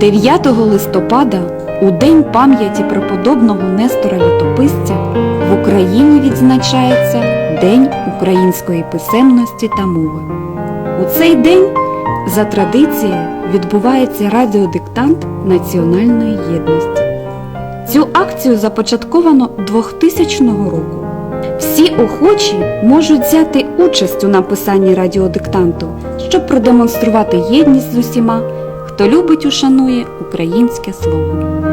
9 листопада, у День пам'яті преподобного Нестора Літописця, в Україні відзначається День української писемності та мови. У цей день за традицією відбувається радіодиктант національної єдності. Цю акцію започатковано 2000 року. Всі охочі можуть взяти участь у написанні радіодиктанту, щоб продемонструвати єдність з усіма, хто любить і шанує українське слово.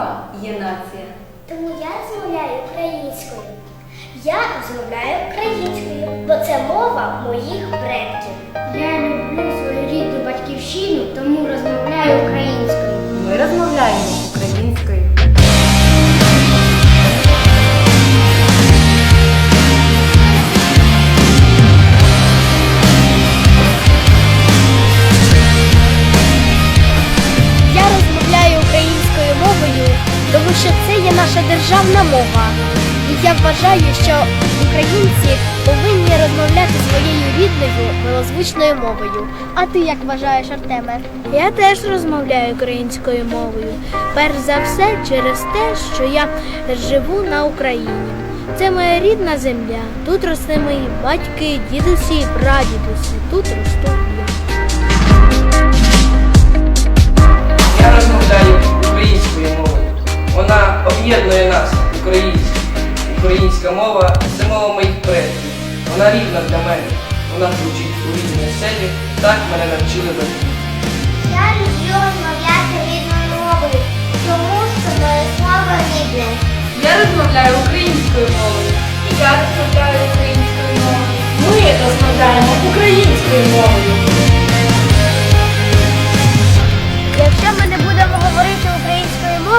Мова, є нація. Тому я розмовляю українською. Я розмовляю українською, бо це мова моїх предків. Я люблю свою рідну батьківщину, тому розмовляю українською. Ми розмовляємо державна мова. І я вважаю, що українці повинні розмовляти своєю рідною милозвучною мовою. А ти як вважаєш, Артеме? Я теж розмовляю українською мовою. Перш за все через те, що я живу на Україні. Це моя рідна земля. Тут росли мої батьки, дідусі і прадідусі. Тут росту Українська мова це мова моїх предків. Вона рідна для мене. Вона звучить у рідній оселі. Так мене навчили батьки. Я люблю розмовляти рідною мовою, тому що моє слово рідне. Я розмовляю українською мовою. І я розмовляю українською мовою. Ми розмовляємо українською мовою.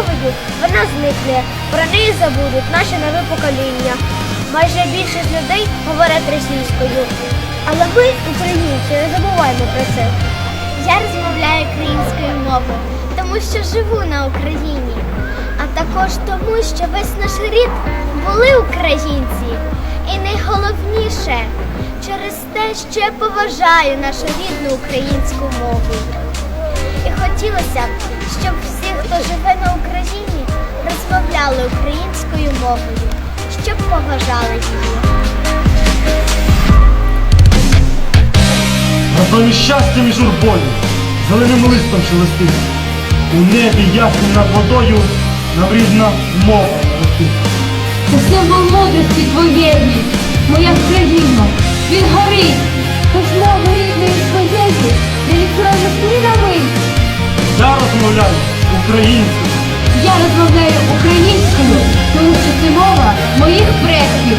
Українською вона зникне. Про неї забудуть наші нові покоління. Майже більшість людей говорять російською. Але ми, українці, не забуваємо про це. Я розмовляю українською мовою, тому що живу на Україні. А також тому, що весь наш рід були українці. І найголовніше через те, що я поважаю нашу рідну українську мову. І хотілося б, щоб всі, хто живе на Україні, розмовляли українською мовою, щоб поважали її. Разом із щастям і журбою, зеленим листом шелестить. У небі ясним над водою нам рідна мова летить. Це символ мудрості твоєї, моя країна, він горить, тож мови українською. Я розмовляю українською, тому що це мова моїх предків.